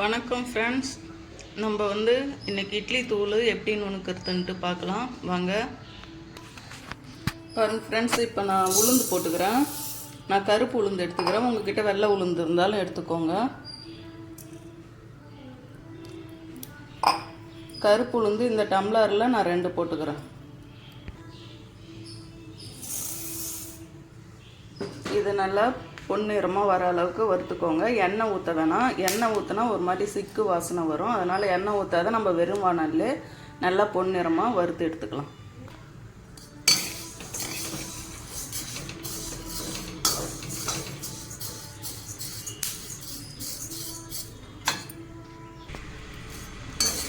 வணக்கம் ஃப்ரெண்ட்ஸ் நம்ம வந்து இன்னைக்கு இட்லி தூள் எப்படி நுணுக்கிறதுன்ட்டு பார்க்கலாம். வாங்க. பாருங்க ஃப்ரெண்ட்ஸ் இப்போ நான் உளுந்து போட்டுக்கிறேன். நான் கருப்பு உளுந்து எடுத்துக்கிறேன். உங்ககிட்ட வெள்ளை உளுந்து இருந்தாலும் எடுத்துக்கோங்க. கருப்பு உளுந்து இந்த டம்ளரில் நான் ரெண்டு போட்டுக்கிறேன். இது நல்லா பொன்னிறமாக வர அளவுக்கு வறுத்துக்கோங்க. எண்ணெய் ஊற்ற வேணாம். எண்ணெய் ஊற்றினா ஒரு மாதிரி சிக்கு வாசனை வரும். அதனால் எண்ணெய் ஊற்றாத நம்ம வெறும் வானல்லே நல்லா பொன்னிறமாக வறுத்து எடுத்துக்கலாம்.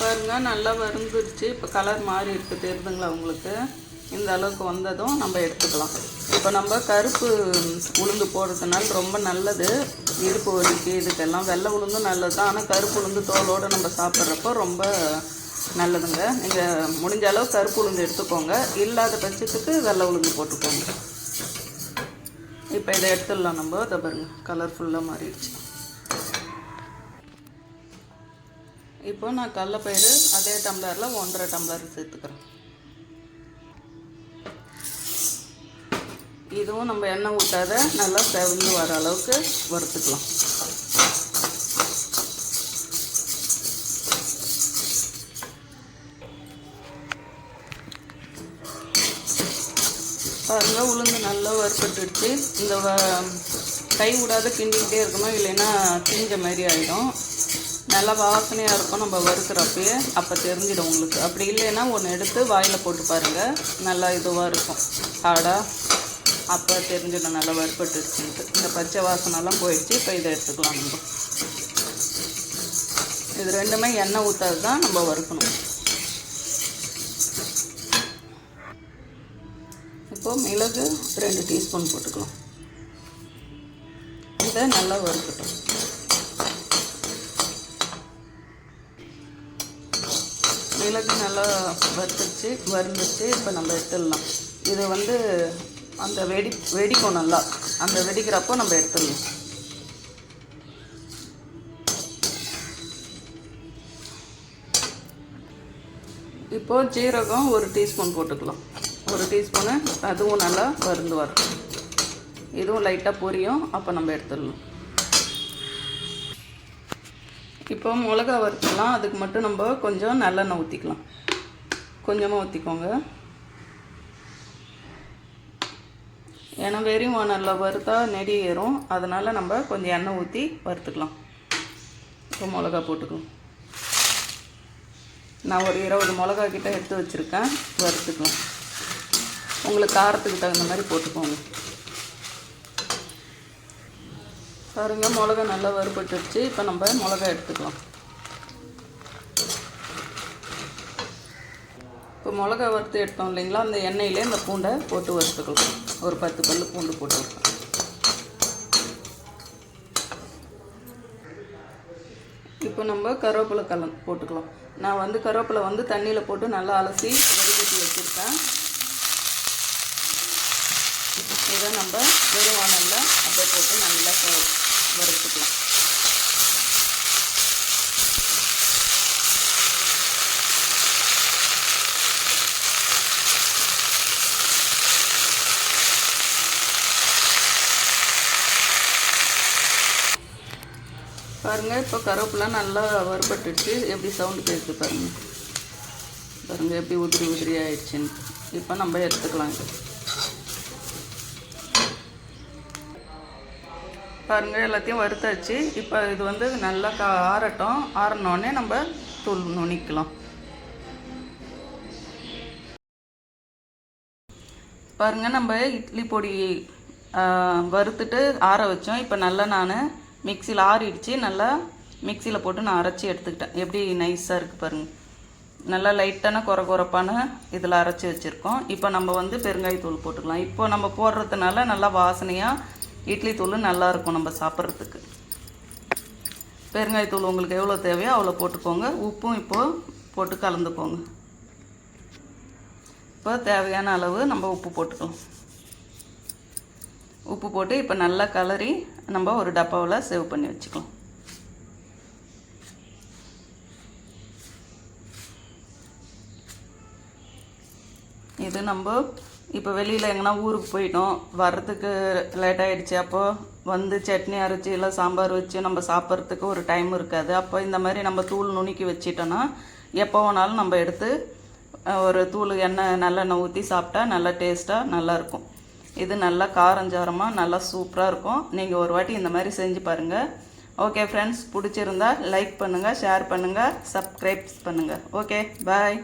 பாருங்க நல்லா வறுந்துருச்சு. இப்போ கலர் மாறி இருக்கு தெரியுதுங்களா உங்களுக்கு? இந்த அளவுக்கு வந்ததும் நம்ம எடுத்துக்கலாம். இப்போ நம்ம கருப்பு உளுந்து போடுறதுனால ரொம்ப நல்லது. இடுப்பு வலிக்கு இதுக்கெல்லாம் வெள்ளை உளுந்தும் நல்லது தான். ஆனால் கருப்பு உளுந்து தோலோடு நம்ம சாப்பிட்றப்போ ரொம்ப நல்லதுங்க. நீங்கள் முடிஞ்ச அளவு கருப்பு உளுந்து எடுத்துக்கோங்க. இல்லாத பட்சத்துக்கு வெள்ளை உளுந்து போட்டுக்கோங்க. இப்போ இதை எடுத்துடலாம் நம்ம. அதை பாருங்க. கலர்ஃபுல்லாக மாறிடுச்சு. இப்போ நான் கடலப்பயிறு அதே டம்ளரில் ஒன்றரை டம்ளர் சேர்த்துக்கிறேன். இதுவும் நம்ம எண்ணெய் ஊட்டாத நல்லா செவந்து வர அளவுக்கு வறுத்துக்கலாம். பாருங்கள் உளுந்து நல்லா வறுப்பட்டுடுச்சு இந்த வ- கை விடாத கிண்டிக்கிட்டே இருக்கணும் இல்லைன்னா தீஞ்ச மாதிரி ஆகிடும் நல்லா வாசனையாக இருக்கும் நம்ம வறுக்கிறப்பயே. அப்போ தெரிஞ்சிடும் உங்களுக்கு. அப்படி இல்லைன்னா ஒன்று எடுத்து வாயில் போட்டு பாருங்கள் நல்லா இதுவாக இருக்கும். ஆடா அப்போ தெரிஞ்சிடும் நல்லா வறுப்பட்டுருச்சுன்ட்டு இந்த பச்சை வாசனெல்லாம் போயிடுச்சு இப்போ இதை எடுத்துக்கலாம் நம்ம. இது ரெண்டுமே எண்ணெய் ஊற்றாது தான் நம்ம வறுக்கணும். இப்போ மிளகு ரெண்டு டீஸ்பூன் போட்டுக்கலாம். இதை நல்லா வறுக்கட்டும். மிளகு நல்லா வறுத்துச்சு வறுந்துச்சு இப்போ நம்ம எடுத்துடலாம். இது வந்து அந்த வெடி வெடிக்கும் நல்லா. அந்த வெடிக்கிறப்போ நம்ம எடுத்துடணும் இப்போது ஜீரகம் ஒரு டீஸ்பூன் போட்டுக்கலாம். ஒரு டீஸ்பூனு அதுவும் நல்லா வருந்து வரும் இதுவும் லைட்டாக பொரியும். அப்போ நம்ம எடுத்துடணும் இப்போ மிளகா வறுத்துக்கலாம் அதுக்கு மட்டும் நம்ம கொஞ்சம் நல்லெண்ணெய் ஊற்றிக்கலாம் கொஞ்சமாக ஊற்றிக்கோங்க ஏன்னா வெறும் வானலில் வறுத்தா நெடி ஏறும். அதனால் நம்ம கொஞ்சம் எண்ணெய் ஊற்றி வறுத்துக்கலாம். இப்போ மிளகா போட்டுக்கலாம் நான் ஒரு இருபது மிளகா கிட்ட எடுத்து வச்சுருக்கேன். வறுத்துக்கலாம். உங்களுக்கு காரத்துக்கு தகுந்த மாதிரி போட்டுக்கோங்க. பாருங்கள் மிளகா நல்லா வறுபட்டுருச்சு. இப்போ நம்ம மிளகா எடுத்துக்கலாம். இப்போ மிளகா வறுத்து எடுத்தோம் இல்லைங்களா அந்த எண்ணெயிலே இந்த பூண்டை போட்டு வறுத்துக்கலாம். ஒரு பத்து பல் பூண்டு போட்டுக்கலாம் இப்போ நம்ம கருவேப்பிலை கலந்து போட்டுக்கலாம். நான் வந்து கருவேப்பிலை வந்து தண்ணியில் போட்டு நல்லா அலசி வடிகட்டி வச்சுருக்கேன். இதை நம்ம வெறும் வானலில் அப்படியே போட்டு நல்லா வறுத்துக்கலாம். பாருங்க இப்போ கருவேப்பிலாம் நல்லா வறுபட்டுடுச்சு. எப்படி சவுண்டு கேட்குது பாருங்கள் பாருங்க எப்படி உதிரி உதிரி ஆயிடுச்சுன்னு. இப்போ நம்ம எடுத்துக்கலாம். பாருங்கள் எல்லாத்தையும் வறுத்தாச்சு. இப்போ இது வந்து நல்லா கா ஆறட்டும். ஆறினோடனே நம்ம தூள் நுணிக்கலாம் பாருங்கள் நம்ம இட்லி பொடி வறுத்துட்டு ஆற வச்சோம். இப்போ நல்லா நான் மிக்சியில் ஆறிடுச்சு. நல்லா மிக்சியில் போட்டு நான் அரைச்சி எடுத்துக்கிட்டேன். எப்படி நைஸாக இருக்குது பாருங்கள் நல்லா லைட்டான குறை குறைப்பான இதில் அரைச்சி வச்சுருக்கோம். இப்போ நம்ம வந்து பெருங்காயத்தூள் போட்டுக்கலாம். இப்போ நம்ம போடுறதுனால நல்லா வாசனையாக இட்லி தூள் நல்லாயிருக்கும் நம்ம சாப்பிட்றதுக்கு. பெருங்காயத்தூள் உங்களுக்கு எவ்வளோ தேவையோ அவ்வளோ போட்டுக்கோங்க. உப்பும் இப்போது போட்டு கலந்துக்கோங்க. இப்போ தேவையான அளவு நம்ம உப்பு போட்டுக்கலாம். உப்பு போட்டு இப்போ நல்லா கலரி நம்ம ஒரு டப்பாவில் சேவ் பண்ணி வச்சுக்கலாம். இது நம்ம இப்போ வெளியில் எங்கன்னா ஊருக்கு போயிட்டோம். வர்றதுக்கு லேட் ஆகிடுச்சு அப்போது வந்து சட்னி அரைச்சி இல்லை சாம்பார் வச்சு நம்ம சாப்பிட்றதுக்கு ஒரு டைம் இருக்காது. அப்போ இந்த மாதிரி நம்ம தூள் நுணுக்கி வச்சிட்டோன்னா எப்போ வேணாலும் நம்ம எடுத்து ஒரு தூள் எண்ணெய் நல்லெண்ணெய் ஊற்றி சாப்பிட்டா நல்லா டேஸ்ட்டாக நல்லாயிருக்கும் இது நல்லா காரஞ்சாரமாக நல்லா சூப்பராக இருக்கும். நீங்கள் ஒரு வாட்டி இந்த மாதிரி செஞ்சு பாருங்கள் ஓகே ஃப்ரெண்ட்ஸ் பிடிச்சிருந்தா லைக் பண்ணுங்கள் ஷேர் பண்ணுங்கள் சப்ஸ்கிரைப்ஸ் பண்ணுங்கள் ஓகே பாய்